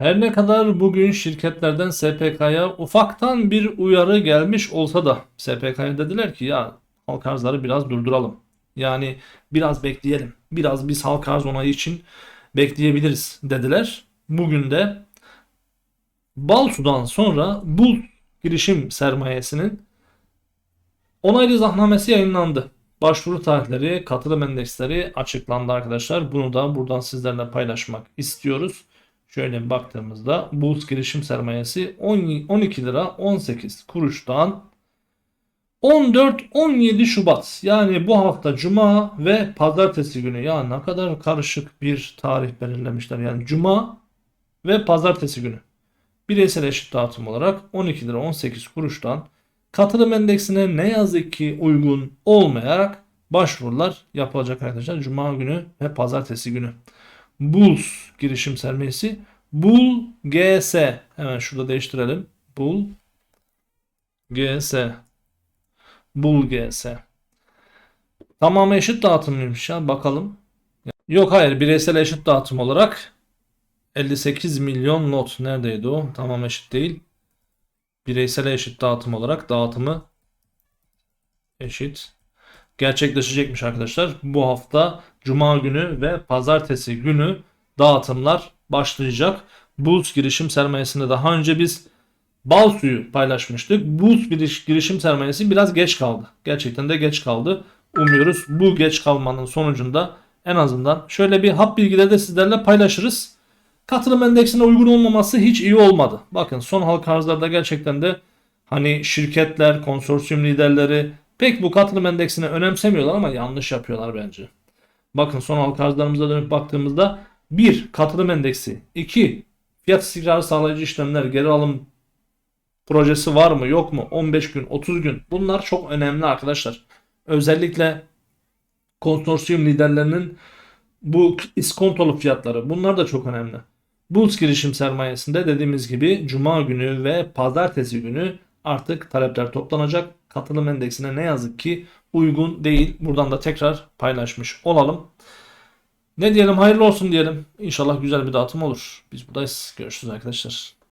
Her ne kadar bugün şirketlerden SPK'ya ufaktan bir uyarı gelmiş olsa da SPK'ya dediler ki ya halk arzları biraz durduralım. Yani biraz bekleyelim. Biraz biz halk arz onayı için bekleyebiliriz dediler. Bugün de Balsu'dan sonra Bul girişim sermayesinin onaylı zahnamesi yayınlandı. Başvuru tarihleri, katılım endeksleri açıklandı arkadaşlar. Bunu da buradan sizlerle paylaşmak istiyoruz. Şöyle baktığımızda Bulls girişim sermayesi 10 12 lira 18 kuruştan 14-17 Şubat. Yani bu hafta Cuma ve Pazartesi günü. Ya ne kadar karışık bir tarih belirlemişler. Yani Cuma ve Pazartesi günü. Bireysel eşit dağıtım olarak 12 lira 18 kuruştan katılım endeksine ne yazık ki uygun olmayarak başvurular yapılacak arkadaşlar. Cuma günü ve Pazartesi günü. Bulls girişim sermayesi Bul GS hemen şurada değiştirelim. Bul GS Bul GS. Tamamı eşit dağıtımıymış ya bakalım. Yok hayır bireysel eşit dağıtım olarak 58 milyon not neredeydi o? Tamam eşit değil. Bireysel eşit dağıtım olarak dağıtımı eşit gerçekleşecekmiş arkadaşlar. Bu hafta Cuma günü ve Pazartesi günü dağıtımlar başlayacak. Bulls girişim sermayesinde daha önce biz bal suyu paylaşmıştık. Bulls giriş- girişim sermayesi biraz geç kaldı. Gerçekten de geç kaldı. Umuyoruz bu geç kalmanın sonucunda en azından şöyle bir hap bilgileri de sizlerle paylaşırız. Katılım endeksine uygun olmaması hiç iyi olmadı. Bakın son halka arzlarda gerçekten de hani şirketler, konsorsiyum liderleri pek bu katılım endeksini önemsemiyorlar ama yanlış yapıyorlar bence. Bakın son halka arzlarımıza dönüp baktığımızda 1. Katılım endeksi 2. Fiyat istikrarı sağlayıcı işlemler geri alım projesi var mı yok mu 15 gün 30 gün bunlar çok önemli arkadaşlar. Özellikle konsorsiyum liderlerinin bu iskontolu fiyatları bunlar da çok önemli. Bulls girişim sermayesinde dediğimiz gibi Cuma günü ve Pazartesi günü artık talepler toplanacak. Katılım endeksine ne yazık ki uygun değil. Buradan da tekrar paylaşmış olalım. Ne diyelim hayırlı olsun diyelim. İnşallah güzel bir dağıtım olur. Biz buradayız. Görüşürüz arkadaşlar.